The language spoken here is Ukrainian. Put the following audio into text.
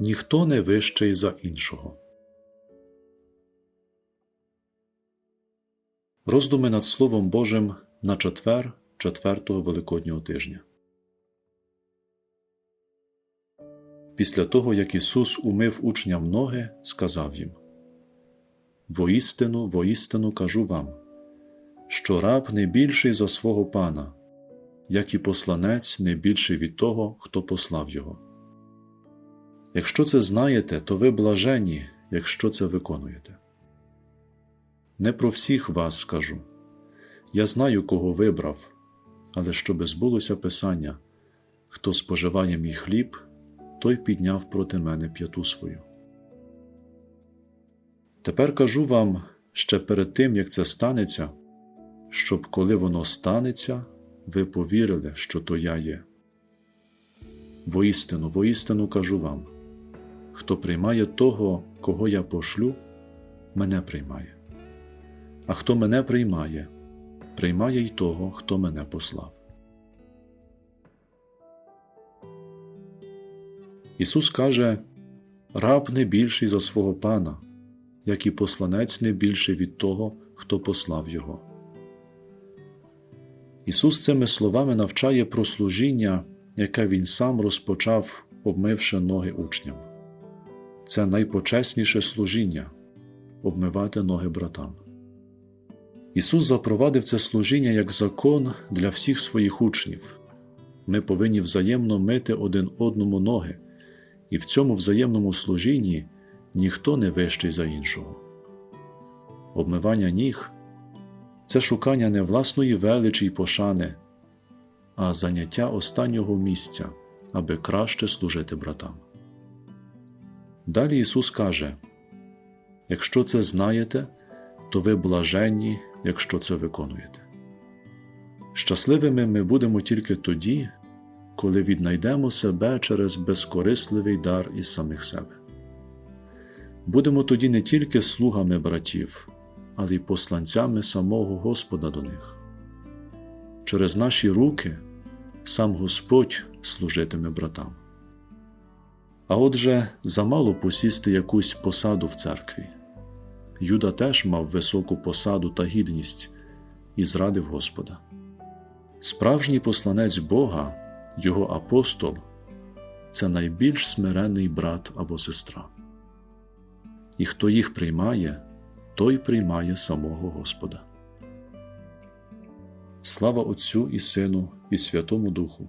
ніхто не вищий за іншого. Роздуми над Словом Божим на четвер четвертого Великоднього тижня. Після того, як Ісус умив учням ноги, сказав їм Воістину, воістину кажу вам, що раб не більший за свого пана, як і посланець не більший від того, хто послав його. Якщо це знаєте, то ви блажені, якщо це виконуєте. Не про всіх вас скажу. Я знаю, кого вибрав, але щоби збулося Писання хто споживає мій хліб, той підняв проти мене п'яту свою. Тепер кажу вам ще перед тим, як це станеться, щоб коли воно станеться, ви повірили, що то я є. Воістину, воістину кажу вам хто приймає того, кого я пошлю, мене приймає. А хто мене приймає, приймає й того, хто мене послав. Ісус каже раб не більший за свого пана, як і посланець не більший від того, хто послав Його. Ісус цими словами навчає про служіння, яке Він сам розпочав, обмивши ноги учням. Це найпочесніше служіння обмивати ноги братам. Ісус запровадив це служіння як закон для всіх своїх учнів. Ми повинні взаємно мити один одному ноги, і в цьому взаємному служінні ніхто не вищий за іншого. Обмивання ніг це шукання не власної величі й пошани, а заняття останнього місця, аби краще служити братам. Далі Ісус каже Якщо це знаєте, то ви блаженні, якщо це виконуєте. Щасливими ми будемо тільки тоді, коли віднайдемо себе через безкорисливий дар із самих себе. Будемо тоді не тільки слугами братів, але й посланцями самого Господа до них. Через наші руки сам Господь служитиме братам. А отже, замало посісти якусь посаду в церкві. Юда теж мав високу посаду та гідність і зрадив Господа. Справжній посланець Бога, його апостол, це найбільш смиренний брат або сестра. І хто їх приймає, той приймає самого Господа. Слава Отцю і Сину, і Святому Духу,